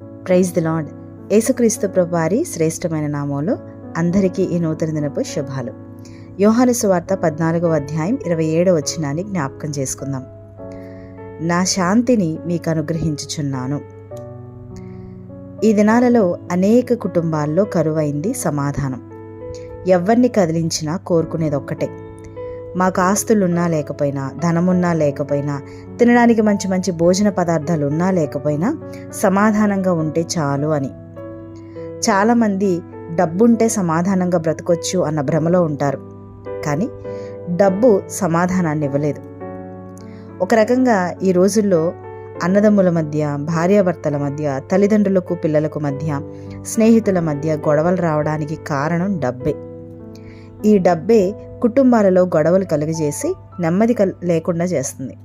Praise the lord యేసుక్రీస్తు ప్రభువారి శ్రేష్టమైన నామంలో అందరికీ ఈ నూతన దినపు శుభాలు. యోహాను సువార్త పద్నాలుగవ అధ్యాయం ఇరవై ఏడవ వచ్చినాన్ని జ్ఞాపకం చేసుకుందాం. నా శాంతిని మీకు అనుగ్రహించుచున్నాను. ఈ దినాలలో అనేక కుటుంబాల్లో కరువైంది సమాధానం. ఎవరిని కదిలించినా కోరుకునేది ఒక్కటే మాకు ఆస్తులున్నా లేకపోయినా ధనమున్నా లేకపోయినా తినడానికి మంచి మంచి భోజన పదార్థాలు ఉన్నా లేకపోయినా సమాధానంగా ఉంటే చాలు అని. చాలామంది డబ్బుంటే సమాధానంగా బ్రతకొచ్చు అన్న భ్రమలో ఉంటారు. కానీ డబ్బు సమాధానాన్ని ఇవ్వలేదు. ఒక రకంగా ఈ రోజుల్లో అన్నదమ్ముల మధ్య భార్యాభర్తల మధ్య తల్లిదండ్రులకు పిల్లలకు మధ్య స్నేహితుల మధ్య గొడవలు రావడానికి కారణం డబ్బే. ఈ డబ్బే కుటుంబాలలో గొడవలు కలుగజేసి నెమ్మది కల్ లేకుండా చేస్తుంది.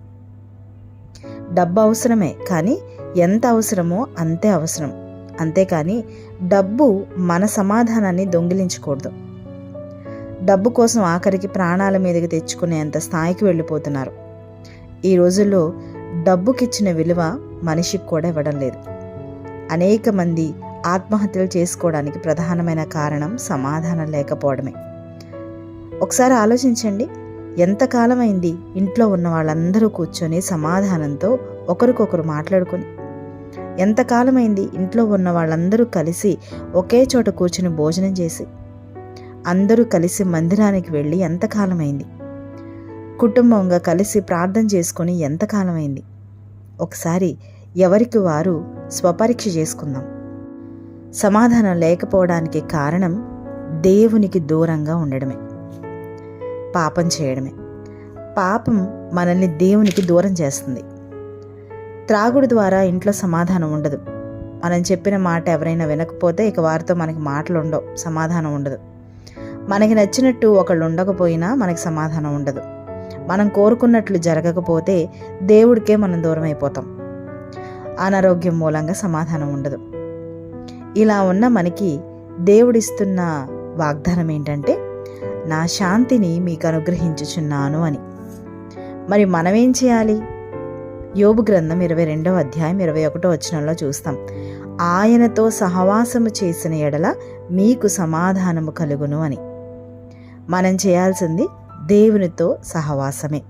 డబ్బు అవసరమే కానీ ఎంత అవసరమో అంతే అవసరం. అంతేకాని డబ్బు మన సమాధానాన్ని దొంగిలించకూడదు. డబ్బు కోసం ఆఖరికి ప్రాణాల మీదకి తెచ్చుకునేంత స్థాయికి వెళ్ళిపోతున్నారు. ఈ రోజుల్లో డబ్బుకిచ్చిన విలువ మనిషికి కూడా ఇవ్వడం లేదు. అనేక మంది ఆత్మహత్యలు చేసుకోవడానికి ప్రధానమైన కారణం సమాధానం లేకపోవడమే. ఒకసారి ఆలోచించండి. ఎంతకాలం అయింది ఇంట్లో ఉన్న వాళ్ళందరూ కూర్చొని సమాధానంతో ఒకరికొకరు మాట్లాడుకొని. ఎంతకాలమైంది ఇంట్లో ఉన్న వాళ్ళందరూ కలిసి ఒకే చోట కూర్చుని భోజనం చేసి. అందరూ కలిసి మందిరానికి వెళ్ళి ఎంతకాలమైంది కుటుంబంగా కలిసి ప్రార్థన చేసుకొని ఎంతకాలమైంది ఒకసారి ఎవరికి వారు స్వపరీక్ష చేసుకుందాం. సమాధానం లేకపోవడానికి కారణం దేవునికి దూరంగా ఉండడమే. పాపం చేయడమే. పాపం మనల్ని దేవునికి దూరం చేస్తుంది. త్రాగుడు ద్వారా ఇంట్లో సమాధానం ఉండదు. మనం చెప్పిన మాట ఎవరైనా వినకపోతే ఇక వారితో మనకి మాటలు ఉండవు సమాధానం ఉండదు. మనకి నచ్చినట్టు ఒకళ్ళు ఉండకపోయినా మనకి సమాధానం ఉండదు. మనం కోరుకున్నట్లు జరగకపోతే దేవుడికే మనం దూరం అయిపోతాం. అనారోగ్యం మూలంగా సమాధానం ఉండదు. ఇలా ఉన్న మనకి దేవుడిస్తున్న వాగ్దానం ఏంటంటే నా శాంతిని మీకు అనుగ్రహించుచున్నాను అని. మరి మనమేం చేయాలి? యోబు గ్రంథం ఇరవై రెండవ అధ్యాయం ఇరవై ఒకటో వచనంలో చూస్తాం. ఆయనతో సహవాసము చేసిన ఎడల మీకు సమాధానము కలుగును అని. మనం చేయాల్సింది దేవునితో సహవాసమే.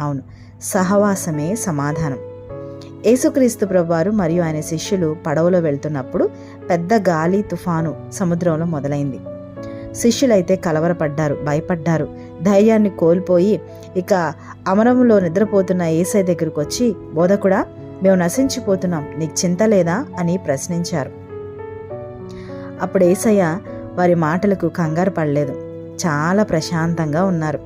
అవును సహవాసమే సమాధానం. యేసుక్రీస్తు ప్రభువారు మరియు ఆయన శిష్యులు పడవలో వెళ్తున్నప్పుడు పెద్ద గాలి తుఫాను సముద్రంలో మొదలైంది. శిష్యులైతే కలవరపడ్డారు భయపడ్డారు. ధైర్యాన్ని కోల్పోయి ఇక అమరంలో నిద్రపోతున్న ఏసై దగ్గరకు వచ్చి బోధకుడా మేము నశించిపోతున్నాం నీకు చింత లేదా? అని ప్రశ్నించారు. అప్పుడు ఏసయ్య వారి మాటలకు కంగారు పడలేదు. చాలా ప్రశాంతంగా ఉన్నారు.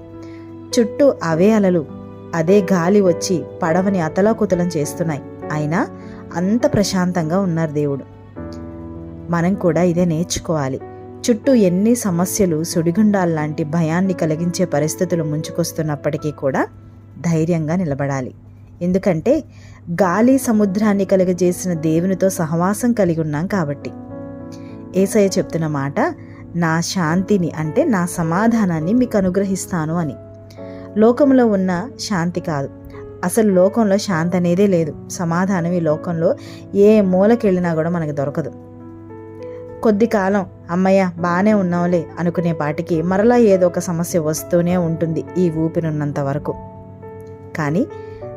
చుట్టూ అవే అలలు అదే గాలి వచ్చి పడవని అతలాకుతలం చేస్తున్నాయి. అయినా అంత ప్రశాంతంగా ఉన్నారు దేవుడు. మనం కూడా ఇదే నేర్చుకోవాలి. చుట్టూ ఎన్ని సమస్యలు సుడిగుండాల్లాంటి భయాన్ని కలిగించే పరిస్థితులు ముంచుకొస్తున్నప్పటికీ కూడా ధైర్యంగా నిలబడాలి. ఎందుకంటే గాలి సముద్రాన్ని కలుగజేసిన దేవునితో సహవాసం కలిగి ఉన్నాం కాబట్టి. ఏసయ్య చెప్తున్న మాట నా శాంతిని అంటే నా సమాధానాన్ని మీకు అనుగ్రహిస్తాను అని. లోకంలో ఉన్న శాంతి కాదు. అసలు లోకంలో శాంతి అనేదే లేదు. సమాధానం ఈ లోకంలో ఏ మూలకెళ్ళినా కూడా మనకు దొరకదు. కొద్ది కాలం అమ్మయ్య బాగానే ఉన్నాంలే అనుకునే పాటికి మరలా ఏదో ఒక సమస్య వస్తూనే ఉంటుంది ఈ ఊపినున్నంత వరకు. కానీ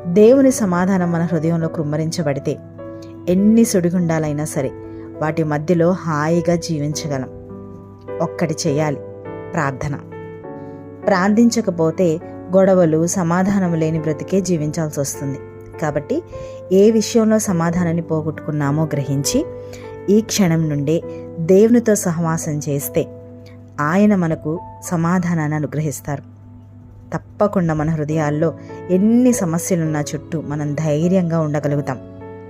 దేవుని సమాధానం మన హృదయంలో కృమ్మరించబడితే ఎన్ని సుడిగుండాలైనా సరే వాటి మధ్యలో హాయిగా జీవించగలం. ఒక్కటి చేయాలి ప్రార్థన. ప్రార్థించకపోతే గొడవలు సమాధానం లేని బ్రతికే జీవించాల్సి వస్తుంది. కాబట్టి ఏ విషయంలో సమాధానాన్ని పోగొట్టుకున్నామో గ్రహించి ఈ క్షణం నుండే దేవునితో సహవాసం చేస్తే ఆయన మనకు సమాధానాన్ని అనుగ్రహిస్తారు. తప్పకుండా మన హృదయాల్లో ఎన్ని సమస్యలున్నా చుట్టూ మనం ధైర్యంగా ఉండగలుగుతాం.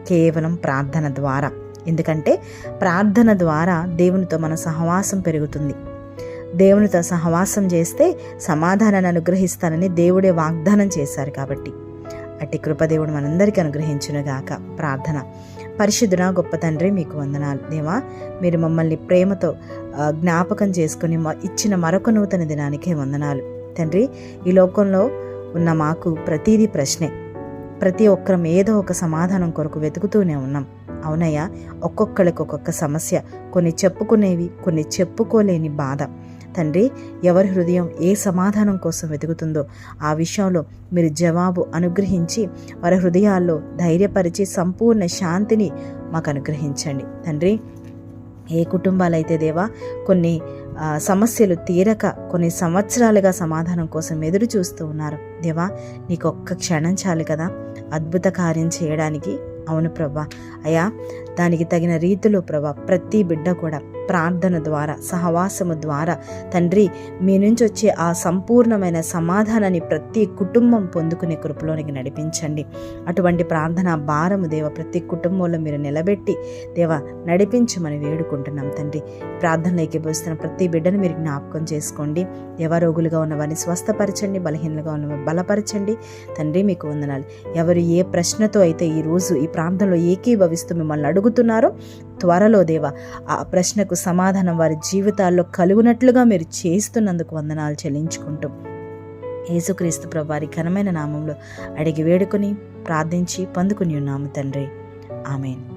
కేవలం ప్రార్థన ద్వారా. ఎందుకంటే ప్రార్థన ద్వారా దేవునితో మన సహవాసం పెరుగుతుంది. దేవునితో సహవాసం చేస్తే సమాధానాన్ని అనుగ్రహిస్తానని దేవుడే వాగ్దానం చేశారు కాబట్టి. అట్టి కృపదేవుడు మనందరికీ అనుగ్రహించునుగాక. ప్రార్థన. పరిశుద్ధున గొప్ప తండ్రి మీకు వందనాలు. దేవా మీరు మమ్మల్ని ప్రేమతో జ్ఞాపకం చేసుకుని ఇచ్చిన మరొక నూతన దినానికే వందనాలు. తండ్రి ఈ లోకంలో ఉన్న మాకు ప్రతీది ప్రశ్నే. ప్రతి ఒక్కరం ఏదో ఒక సమాధానం కొరకు వెతుకుతూనే ఉన్నాం. అవునయ్యా ఒక్కొక్కరికి ఒక్కొక్క సమస్య. కొన్ని చెప్పుకునేవి కొన్ని చెప్పుకోలేని బాధ. తండ్రి ఎవరి హృదయం ఏ సమాధానం కోసం వెతుకుతుందో ఆ విషయంలో మీరు జవాబు అనుగ్రహించి వారి హృదయాల్లో ధైర్యపరిచి సంపూర్ణ శాంతిని మాకు అనుగ్రహించండి. తండ్రి ఏ కుటుంబాలైతే దేవా కొన్ని సమస్యలు తీరక కొన్ని సంవత్సరాలుగా సమాధానం కోసం ఎదురు చూస్తూ ఉన్నారు. దేవా నీకు ఒక్క క్షణం చాలు కదా. అద్భుత కార్యం చేయడానికి అవును ప్రభా. అయా దానికి తగిన రీతిలో ప్రభా ప్రతి బిడ్డ కూడా ప్రార్థన ద్వారా సహవాసము ద్వారా. తండ్రి మీ నుంచి వచ్చే ఆ సంపూర్ణమైన సమాధానాన్ని ప్రతి కుటుంబం పొందుకునే కృపలోనికి నడిపించండి. అటువంటి ప్రార్థన భారము దేవ ప్రతి కుటుంబంలో మీరు నిలబెట్టి దేవ నడిపించమని వేడుకుంటున్నాం తండ్రి. ప్రార్థనలు ఎక్కిపోస్తున్న ప్రతి బిడ్డను మీరు జ్ఞాపకం చేసుకోండి. దేవరోగులుగా ఉన్న వారిని స్వస్థపరచండి బలహీనలుగా ఉన్న బలపరచండి. తండ్రి మీకు వందనాలు. ఎవరు ఏ ప్రశ్నతో అయితే ఈ రోజు ఈ ప్రాంతంలో ఏకీభవిస్తూ మిమ్మల్ని అడుగుతున్నారో త్వరలో దేవ ఆ ప్రశ్నకు సమాధానం వారి జీవితాల్లో కలుగునట్లుగా మీరు చేస్తున్నందుకు వందనాలు చెల్లించుకుంటూ. యేసుక్రీస్తు ప్రభు వారి ఘనమైన నామంలో అడిగి వేడుకొని ప్రార్థించి పొందుకుని ఉన్నాము తండ్రి. ఆమెన్.